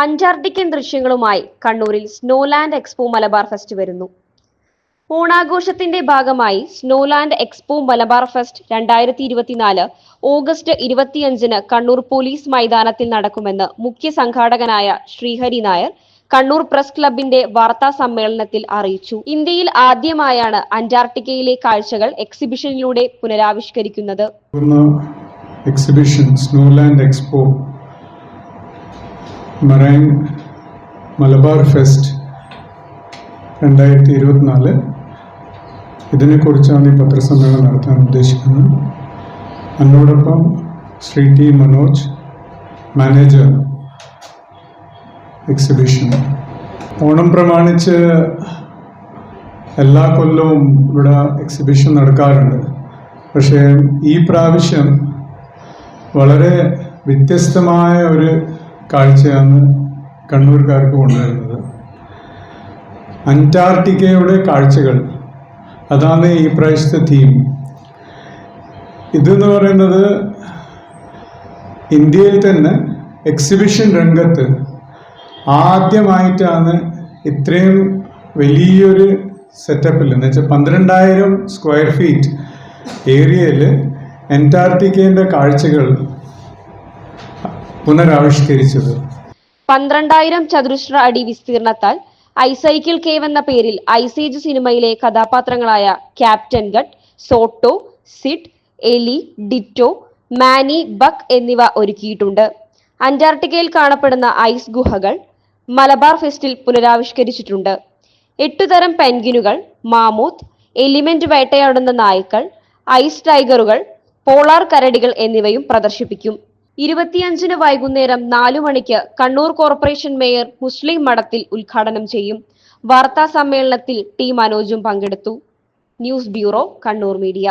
അന്റാർട്ടിക്കൻ ദൃശ്യങ്ങളുമായി കണ്ണൂരിൽ Snowland expo Malabar fest വരുന്നു. ഓണാഘോഷത്തിന്റെ ഭാഗമായി സ്നോലാൻഡ് എക്സ്പോ മലബാർ ഫെസ്റ്റ് രണ്ടായിരത്തി ഇരുപത്തിനാല് ഓഗസ്റ്റ് ഇരുപത്തിയഞ്ചിന് കണ്ണൂർ പോലീസ് മൈതാനത്തിൽ നടക്കുമെന്ന് മുഖ്യ സംഘാടകനായ ശ്രീഹരി നായർ കണ്ണൂർ പ്രസ് ക്ലബിന്റെ വാർത്താ സമ്മേളനത്തിൽ അറിയിച്ചു. ഇന്ത്യയിൽ ആദ്യമായാണ് അന്റാർട്ടിക്കയിലെ കാഴ്ചകൾ എക്സിബിഷനിലൂടെ പുനരാവിഷ്കരിക്കുന്നത്. Exhibition snowland expo marine Malabar fest രണ്ടായിരത്തി ഇരുപത്തിനാല് ഇതിനെക്കുറിച്ചാണ് ഈ പത്രസമ്മേളനം നടത്താൻ ഉദ്ദേശിക്കുന്നത്. എന്നോടൊപ്പം Shri T Manoj manager exhibition. Onam പ്രമാണിച്ച് എല്ലാ കൊല്ലവും ഇവിടെ എക്സിബിഷൻ നടക്കാറുണ്ട്. പക്ഷേ ഈ പ്രാവശ്യം വളരെ വ്യത്യസ്തമായ ഒരു കാഴ്ചയാണ് കണ്ണൂർക്കാർക്ക് കൊണ്ടുവരുന്നത്. അന്റാർട്ടിക്കയുടെ കാഴ്ചകൾ. അതാണ് ഈ പ്രാവശ്യത്തെ തീം ഇതെന്ന് പറയുന്നത് ഇന്ത്യയിൽ തന്നെ എക്സിബിഷൻ രംഗത്ത് ആദ്യമായിട്ടാണ് ഇത്രയും വലിയൊരു സെറ്റപ്പിൽ എന്ന് വെച്ചാൽ പന്ത്രണ്ടായിരം സ്ക്വയർ ഫീറ്റ് ഏരിയയിൽ അന്റാർട്ടിക്കേന്റെ കാഴ്ചകൾ പുനരാവിഷ്കരിച്ചത്. പന്ത്രണ്ടായിരം ചതുരശ്ര അടി വിസ്തീർണത്താൽ ഐസൈക്കിൾ കേവ് എന്ന പേരിൽ ഐസേജ് സിനിമയിലെ കഥാപാത്രങ്ങളായ captain Gutt Soto Sid Ellie Diego Manny buck എന്നിവ ഒരുക്കിയിട്ടുണ്ട്. അന്റാർട്ടിക്കയിൽ കാണപ്പെടുന്ന ഐസ് ഗുഹകൾ മലബാർ ഫെസ്റ്റിൽ പുനരാവിഷ്കരിച്ചിട്ടുണ്ട്. എട്ടുതരം പെൻഗിനുകൾ മാമൂത്ത് എലിമെന്റ് വേട്ടയാടുന്ന നായ്ക്കൾ ഐസ് ടൈഗറുകൾ പോളാർ കരടികൾ എന്നിവയും പ്രദർശിപ്പിക്കും. ഇരുപത്തിയഞ്ചിന് വൈകുന്നേരം നാലു മണിക്ക് കണ്ണൂർ കോർപ്പറേഷൻ മേയർ മുസ്ലിം മഠത്തിൽ ഉദ്ഘാടനം ചെയ്യും. വാർത്താ സമ്മേളനത്തിൽ ടി മനോജും പങ്കെടുത്തു. News bureau Kannur media.